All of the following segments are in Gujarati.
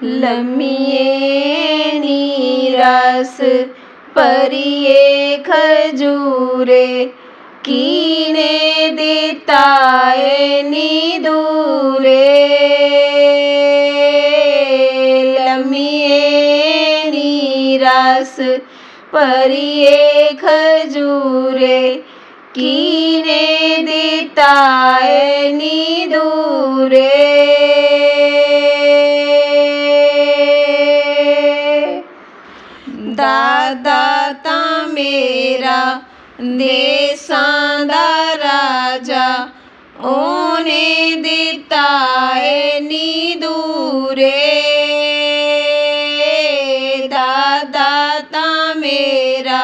લમીએ નીરાસ, પરીએ ખજૂરે, કીને દેતાએ એની દૂરે લમીએ નીરાસ, પરીએ ખજૂરે, કીને દેતા એની दादाता मेरा देसा दा राजा। ओने दिता है नी दूरे दादाता मेरा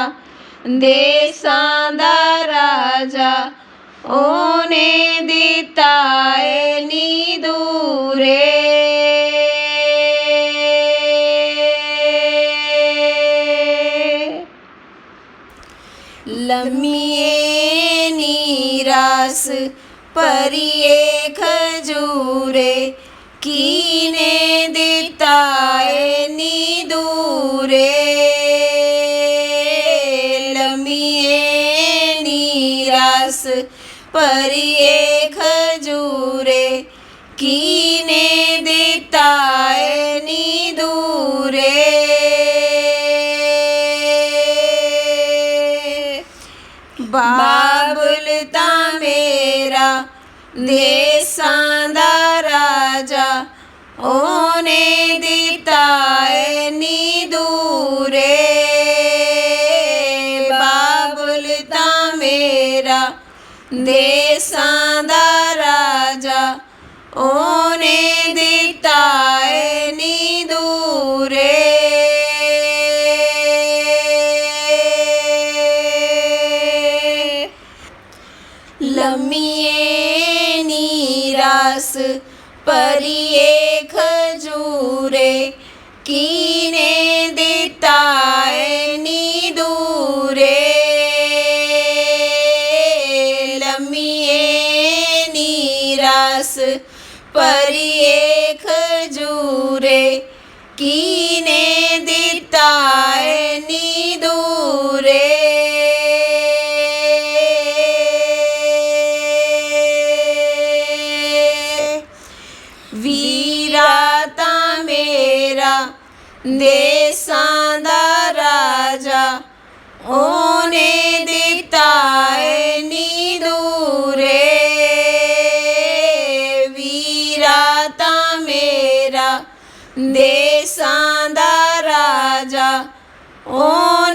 देसा दा राजा। ओने दिता है नी दूरे લમીએ નીરાસ પરીએ ખજૂરે કીને દેતા એની દૂરે લમીએ નીરાસ પરીએ ખજૂરે કીને ਬਾਬਲਤਾ ਮੇਰਾ ਦੇਸਾਂ ਦਾ ਰਾਜਾ। ਉਹਨੇ ਦਿੱਤਾ ਏ ਨੀ ਦੂਰੇ ਬਾਬਲਤਾ ਮੇਰਾ ਦੇਸਾਂ ਦਾ લમીએ નીરાસ પરીએ ખજૂરે કીને દેતા એની દૂરે લમીએ નીરાસ પરીએ ખજૂરે કીને દેતા ਦੇਸਾਂ ਦਾ ਰਾਜਾ ਉਹਨੇ ਦਿੱਤਾ ਏ ਨੀ ਦੂਰੇ ਵੀਰਾ ਤਾਂ ਮੇਰਾ ਦੇਸਾਂ ਦਾ ਰਾਜਾ ਉਹ